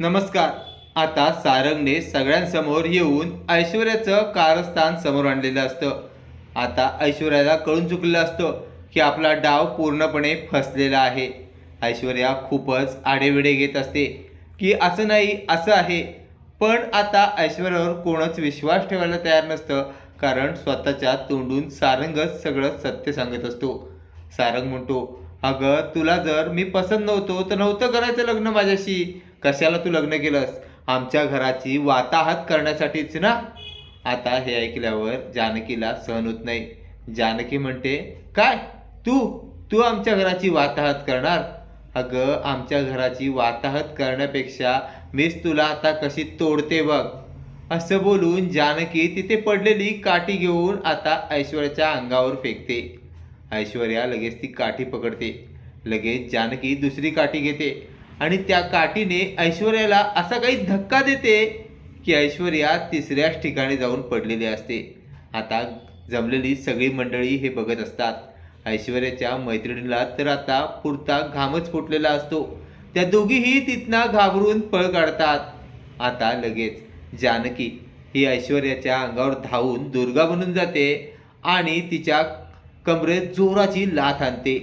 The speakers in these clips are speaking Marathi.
नमस्कार. आता सारंगने सगळ्यांसमोर येऊन ऐश्वर्याचं कारस्थान समोर आणलेलं असतं. आता ऐश्वर्याला कळून चुकलेलं असतं की आपला डाव पूर्णपणे फसलेला आहे. ऐश्वर्या खूपच आडेविडे घेत असते की असं नाही असं आहे. पण आता ऐश्वर्यावर कोणच विश्वास ठेवायला तयार नसतं कारण स्वतःच्या तोंडून सारंगच सगळं सत्य सांगत असतो. सारंग म्हणतो अगं तुला जर मी पसंत नव्हतो तर नव्हतं करायचं लग्न माझ्याशी. कशाला तू लग्न केलंस? आमच्या घराची वाताहत करण्यासाठीच ना? आता हे ऐकल्यावर जानकीला सहन होत नाही. जानकी म्हणते काय? तू? तू आमच्या घराची वाताहत करणार? अगं आमच्या घराची वाताहत करण्यापेक्षा मीच तुला आता कशी तोडते बघ. असं बोलून जानकी तिथे पडलेली काठी घेऊन आता ऐश्वर्याच्या अंगावर फेकते. ऐश्वर्या लगेच ती काठी पकडते. लगेच जानकी दुसरी काठी घेते. आणि त्या काठीने ऐश्वर्याला असा काही धक्का देते की ऐश्वर्या तिसऱ्याच ठिकाणी जाऊन पडलेली असते. आता जमलेली सगळी मंडळी हे बघत असतात. ऐश्वर्याच्या मैत्रिणीला तर आता पुरता घामच फुटलेला असतो. त्या दोघीही तिथनं घाबरून पळ काढतात. आता लगेच जानकी ही ऐश्वर्याच्या अंगावर धावून दुर्गा बनून जाते आणि तिच्या कमरेत जोराची लाथ आणते.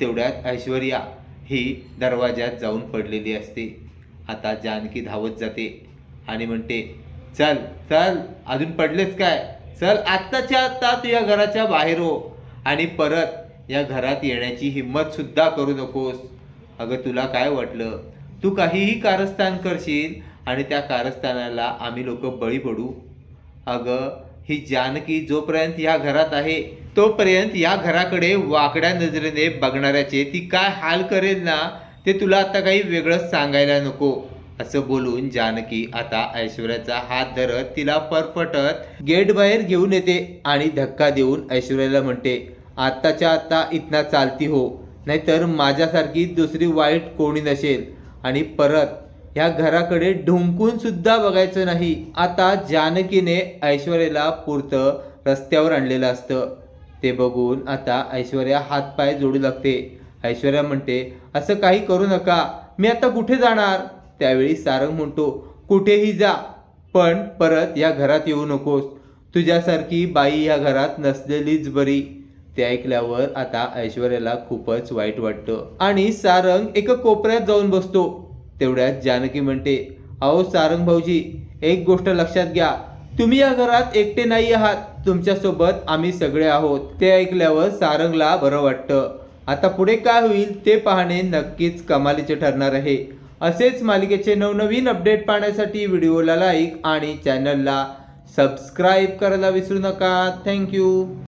तेवढ्यात ऐश्वर्या ही दरवाज्यात जाऊन पडलेली असते. आता जानकी धावत जाते आणि म्हणते चल चल अजून पडलेच काय? चल आत्ताच्या आत्ता तू या घराच्या बाहेर हो आणि परत या घरात येण्याची हिंमत सुद्धा करू नकोस. अगं तुला काय वाटलं? तू काहीही कारस्थान करशील आणि त्या कारस्थानाला आम्ही लोक बळी पडू. अगं ही जानकी जोपर्यंत या घरात आहे तोपर्यंत या घराकडे वाकड्या नजरेने बघणाऱ्याचे ती काय हाल करेल ना ते तुला आता काही वेगळंच सांगायला नको. असं बोलून जानकी आता ऐश्वर्याचा हात धरत तिला परफटत गेट बाहेर घेऊन येते आणि धक्का देऊन ऐश्वर्याला म्हणते आत्ताच्या आत्ता इतना चालती हो नाहीतर माझ्यासारखी दुसरी वाईट कोणी नसेल. आणि परत ह्या घराकडे ढुंकून सुद्धा बघायचं नाही. आता जानकीने ऐश्वर्याला पुरतं रस्त्यावर आणलेलं असतं. ते बघून आता ऐश्वर्या हातपाय जोडू लागते. ऐश्वर्या म्हणते असं काही करू नका. मी आता कुठे जाणार? त्यावेळी सारंग म्हणतो कुठेही जा. पण परत या घरात येऊ नकोस. तुझ्यासारखी बाई या घरात नसलेलीच बरी. ते ऐकल्यावर आता ऐश्वर्याला खूपच वाईट वाटतं. आणि सारंग एका कोपऱ्यात जाऊन बसतो. तेवढ्यात जानकी म्हणते अहो सारंग भाऊजी एक गोष्ट लक्षात घ्या. तुम्ही या घरात एकटे नाही आहात. तुमच्यासोबत आम्ही सगळे आहोत. ते ऐकल्यावर सारंगला बरं वाटतं. आता पुढे काय होईल ते पाहणे नक्कीच कमालीचे ठरणार आहे. असेच मालिकेचे नवनवीन अपडेट पाहण्यासाठी व्हिडिओला लाईक आणि चॅनलला सबस्क्राईब करायला विसरू नका. थँक्यू.